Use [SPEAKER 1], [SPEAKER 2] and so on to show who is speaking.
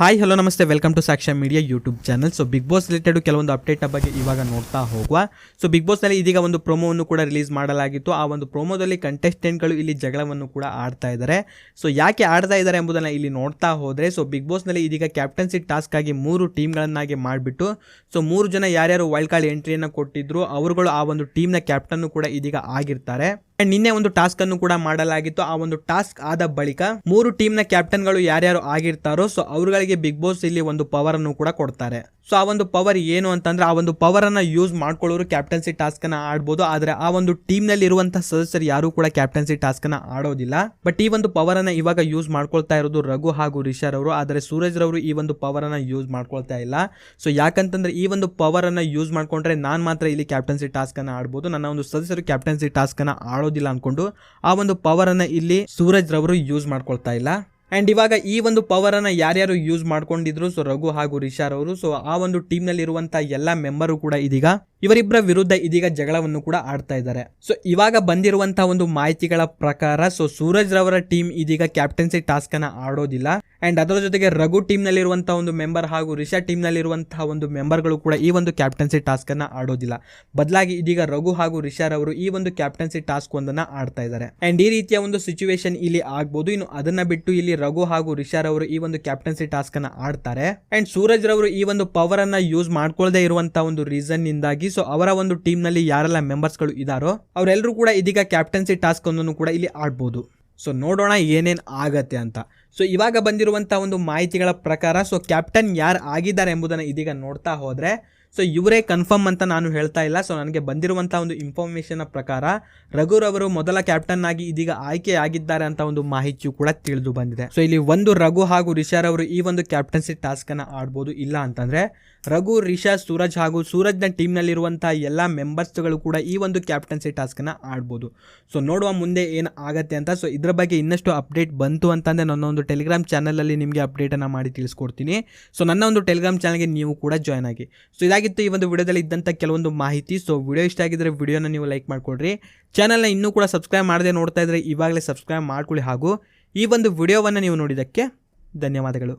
[SPEAKER 1] Hi hello ನಮಸ್ತೆ. Welcome to Saksha media YouTube channel so big boss related ಕೆಲವೊಂದು update ಬಗ್ಗೆ ಇವಾಗ ನೋಡ್ತಾ ಹೋಗುವ. ಸೊ ಬಿಗ್ ಬಾಸ್ನಲ್ಲಿ ಇದೀಗ ಒಂದು ಪ್ರೊಮೋವನ್ನು ಕೂಡ ರಿಲೀಸ್ ಮಾಡಲಾಗಿತ್ತು. ಆ ಒಂದು ಪ್ರೋಮೋದಲ್ಲಿ ಕಂಟೆಸ್ಟೆಂಟ್ಗಳು ಇಲ್ಲಿ ಜಗಳವನ್ನು ಕೂಡ ಆಡ್ತಾ ಇದ್ದಾರೆ. ಸೊ ಯಾಕೆ ಆಡ್ತಾ ಇದ್ದಾರೆ ಎಂಬುದನ್ನು ಇಲ್ಲಿ ನೋಡ್ತಾ ಹೋದರೆ ಸೊ ಬಿಗ್ ಬಾಸ್ನಲ್ಲಿ ಇದೀಗ ಕ್ಯಾಪ್ಟನ್ಸಿ ಟಾಸ್ಕ್ ಆಗಿ ಮೂರು ಟೀಮ್ಗಳನ್ನಾಗಿ ಮಾಡಿಬಿಟ್ಟು ಸೊ ಮೂರು ಜನ ಯಾರ್ಯಾರು ವೈಲ್ಡ್ ಕಾರ್ಡ್ ಎಂಟ್ರಿಯನ್ನು ಕೊಟ್ಟಿದ್ರು, ಅವರುಗಳು ಆ ಒಂದು ಟೀಮ್ನ ಕ್ಯಾಪ್ಟನ್ನು ಕೂಡ ಇದೀಗ ಆಗಿರ್ತಾರೆ. ಅಂಡ್ ನಿನ್ನೆ ಒಂದು ಟಾಸ್ಕ್ ಅನ್ನು ಕೂಡ ಮಾಡಲಾಗಿತ್ತು. ಆ ಒಂದು ಟಾಸ್ಕ್ ಆದ ಬಳಿಕ ಮೂರು ಟೀಮ್ನ ಕ್ಯಾಪ್ಟನ್ಗಳು ಯಾರ್ಯಾರು ಆಗಿರ್ತಾರೋ ಸೊ ಅವರುಗಳಿಗೆ ಬಿಗ್ ಬಾಸ್ ಇಲ್ಲಿ ಒಂದು ಪವರ್ ಅನ್ನು ಕೂಡ ಕೊಡ್ತಾರೆ. ಸೊ ಆ ಒಂದು ಪವರ್ ಏನು ಅಂತಂದ್ರೆ ಆ ಒಂದು ಪವರನ್ನು ಯೂಸ್ ಮಾಡ್ಕೊಳ್ಳೋರು ಕ್ಯಾಪ್ಟನ್ಸಿ ಟಾಸ್ಕನ್ನು ಆಡ್ಬೋದು. ಆದರೆ ಆ ಒಂದು ಟೀಮ್ನಲ್ಲಿ ಇರುವಂಥ ಸದಸ್ಯರು ಯಾರೂ ಕೂಡ ಕ್ಯಾಪ್ಟನ್ಸಿ ಟಾಸ್ಕನ್ನು ಆಡೋದಿಲ್ಲ. ಬಟ್ ಈ ಒಂದು ಪವರನ್ನು ಇವಾಗ ಯೂಸ್ ಮಾಡ್ಕೊಳ್ತಾ ಇರೋದು ರಘು ಹಾಗೂ ರಿಷರ್ ಅವರು. ಆದರೆ ಸೂರಜ್ ರವರು ಈ ಒಂದು ಪವರನ್ನು ಯೂಸ್ ಮಾಡ್ಕೊಳ್ತಾ ಇಲ್ಲ. ಸೊ ಯಾಕಂತಂದರೆ ಈ ಒಂದು ಪವರನ್ನು ಯೂಸ್ ಮಾಡಿಕೊಂಡ್ರೆ ನಾನು ಮಾತ್ರ ಇಲ್ಲಿ ಕ್ಯಾಪ್ಟನ್ಸಿ ಟಾಸ್ಕನ್ನು ಆಡ್ಬೋದು. ನನ್ನ ಒಂದು ಸದಸ್ಯರು ಕ್ಯಾಪ್ಟನ್ಸಿ ಟಾಸ್ಕನ್ನು ಆಡೋದಿಲ್ಲ ಅಂದ್ಕೊಂಡು ಆ ಒಂದು ಪವರನ್ನು ಇಲ್ಲಿ ಸೂರಜ್ ರವರು ಯೂಸ್ ಮಾಡ್ಕೊಳ್ತಾ ಇಲ್ಲ. ಅಂಡ್ ಇವಾಗ ಈ ಒಂದು ಪವರ್ ಅನ್ನ ಯಾರ್ಯಾರು ಯೂಸ್ ಮಾಡ್ಕೊಂಡಿದ್ರು ಸೊ ರಘು ಹಾಗೂ ರಿಷಾರ್ ಅವರು. ಸೊ ಆ ಒಂದು ಟೀಮ್ನಲ್ಲಿ ಇರುವಂತಹ ಎಲ್ಲಾ ಮೆಂಬರು ಕೂಡ ಇದೀಗ ಇವರಿಬ್ಬರ ವಿರುದ್ಧ ಇದೀಗ ಜಗಳವನ್ನು ಕೂಡ ಆಡ್ತಾ ಇದ್ದಾರೆ. ಸೊ ಇವಾಗ ಬಂದಿರುವಂತಹ ಒಂದು ಮಾಹಿತಿಗಳ ಪ್ರಕಾರ ಸೊ ಸೂರಜ್ ರವರ ಟೀಮ್ ಇದೀಗ ಕ್ಯಾಪ್ಟನ್ಸಿ ಟಾಸ್ಕ್ ಅನ್ನ ಆಡೋದಿಲ್ಲ. ಅಂಡ್ ಅದರ ಜೊತೆಗೆ ರಘು ಟೀಮ್ ನಲ್ಲಿರುವಂತಹ ಒಂದು ಮೆಂಬರ್ ಹಾಗೂ ರಿಷಾ ಟೀಮ್ ನಲ್ಲಿರುವಂತಹ ಒಂದು ಮೆಂಬರ್ಗಳು ಕೂಡ ಈ ಒಂದು ಕ್ಯಾಪ್ಟನ್ಸಿ ಟಾಸ್ಕ್ ಅನ್ನ ಆಡೋದಿಲ್ಲ. ಬದಲಾಗಿ ಇದೀಗ ರಘು ಹಾಗೂ ರಿಷಾ ರವರು ಈ ಒಂದು ಕ್ಯಾಪ್ಟನ್ಸಿ ಟಾಸ್ಕ್ ಒಂದನ್ನ ಆಡ್ತಾ ಇದ್ದಾರೆ. ಅಂಡ್ ಈ ರೀತಿಯ ಒಂದು ಸಿಚುವೇಶನ್ ಇಲ್ಲಿ ಆಗ್ಬೋದು. ಇನ್ನು ಅದನ್ನ ಬಿಟ್ಟು ಇಲ್ಲಿ ರಘು ಹಾಗೂ ರಿಷಾ ರವರು ಈ ಒಂದು ಕ್ಯಾಪ್ಟನ್ಸಿ ಟಾಸ್ಕ್ ಅನ್ನ ಆಡ್ತಾರೆ. ಅಂಡ್ ಸೂರಜ್ ರವರು ಈ ಒಂದು ಪವರ್ ಅನ್ನ ಯೂಸ್ ಮಾಡ್ಕೊಳ್ಳದೆ ಇರುವಂತಹ ಒಂದು ರೀಸನ್ ನಿಂದಾಗಿ ಸೊ ಅವರ ಒಂದು ಟೀಮ್ನಲ್ಲಿ ಯಾರೆಲ್ಲ ಮೆಂಬರ್ಸ್ಗಳು ಇದಾರೋ ಅವರೆಲ್ಲರೂ ಕೂಡ ಇದೀಗ ಕ್ಯಾಪ್ಟನ್ಸಿ ಟಾಸ್ಕ್ ಅನ್ನು ಕೂಡ ಇಲ್ಲಿ ಆಡ್ಬೋದು. ಸೊ ನೋಡೋಣ ಏನೇನು ಆಗತ್ತೆ ಅಂತ. ಸೊ ಇವಾಗ ಬಂದಿರುವಂಥ ಒಂದು ಮಾಹಿತಿಗಳ ಪ್ರಕಾರ ಸೊ ಕ್ಯಾಪ್ಟನ್ ಯಾರು ಆಗಿದ್ದಾರೆ ಎಂಬುದನ್ನು ಇದೀಗ ನೋಡ್ತಾ ಹೋದರೆ ಸೊ ಇವರೇ ಕನ್ಫರ್ಮ್ ಅಂತ ನಾನು ಹೇಳ್ತಾ ಇಲ್ಲ. ಸೊ ನನಗೆ ಬಂದಿರುವಂಥ ಒಂದು ಇನ್ಫಾರ್ಮೇಷನ್ ಪ್ರಕಾರ ರಘುರವರು ಮೊದಲ ಕ್ಯಾಪ್ಟನ್ ಆಗಿ ಇದೀಗ ಆಯ್ಕೆ ಆಗಿದ್ದಾರೆ ಅಂತ ಒಂದು ಮಾಹಿತಿಯು ಕೂಡ ತಿಳಿದು ಬಂದಿದೆ. ಸೊ ಇಲ್ಲಿ ಒಂದು ರಘು ಹಾಗೂ ರಿಷಾರ್ ಅವರು ಈ ಒಂದು ಕ್ಯಾಪ್ಟನ್ಸಿ ಟಾಸ್ಕ್ ಅನ್ನ ಆಡ್ಬೋದು ಇಲ್ಲ ಅಂತಂದ್ರೆ ರಘು, ರಿಷಾ, ಸೂರಜ್ ಹಾಗೂ ಸೂರಜ್ನ ಟೀಮ್ನಲ್ಲಿರುವಂತಹ ಎಲ್ಲ ಮೆಂಬರ್ಸ್ಗಳು ಕೂಡ ಈ ಒಂದು ಕ್ಯಾಪ್ಟನ್ಸಿ ಟಾಸ್ಕನ್ನು ಆಡ್ಬೋದು. ಸೊ ನೋಡುವ ಮುಂದೆ ಏನು ಆಗತ್ತೆ ಅಂತ. ಸೊ ಇದ್ರ ಬಗ್ಗೆ ಇನ್ನಷ್ಟು ಅಪ್ಡೇಟ್ ಬಂತು ಅಂತಂದರೆ ನನ್ನ ಒಂದು ಟೆಲಿಗ್ರಾಮ್ ಚಾನಲಲ್ಲಿ ನಿಮಗೆ ಅಪ್ಡೇಟನ್ನು ಮಾಡಿ ತಿಳಿಸ್ಕೊಡ್ತೀನಿ. ಸೊ ನನ್ನ ಒಂದು ಟೆಲಿಗ್ರಾಮ್ ಚಾನಲ್ಗೆ ನೀವು ಕೂಡ ಜಾಯ್ನ್ ಆಗಿ. ಸೊ ಇದಾಗಿತ್ತು ಈ ಒಂದು ವಿಡಿಯೋದಲ್ಲಿ ಇದ್ದಂಥ ಕೆಲವೊಂದು ಮಾಹಿತಿ. ಸೊ ವಿಡಿಯೋ ಇಷ್ಟ ಆಗಿದ್ರೆ ವಿಡಿಯೋನ ನೀವು ಲೈಕ್ ಮಾಡಿಕೊಡ್ರಿ ಚಾನಲ್ನ ಇನ್ನೂ ಕೂಡ ಸಬ್ಸ್ಕ್ರೈಬ್ ಮಾಡದೆ ನೋಡ್ತಾ ಇದ್ರೆ ಇವಾಗಲೇ ಸಬ್ಸ್ಕ್ರೈಬ್ ಮಾಡ್ಕೊಳ್ಳಿ ಹಾಗೂ ಈ ಒಂದು ವಿಡಿಯೋವನ್ನು ನೀವು ನೋಡಿದ್ದಕ್ಕೆ ಧನ್ಯವಾದಗಳು.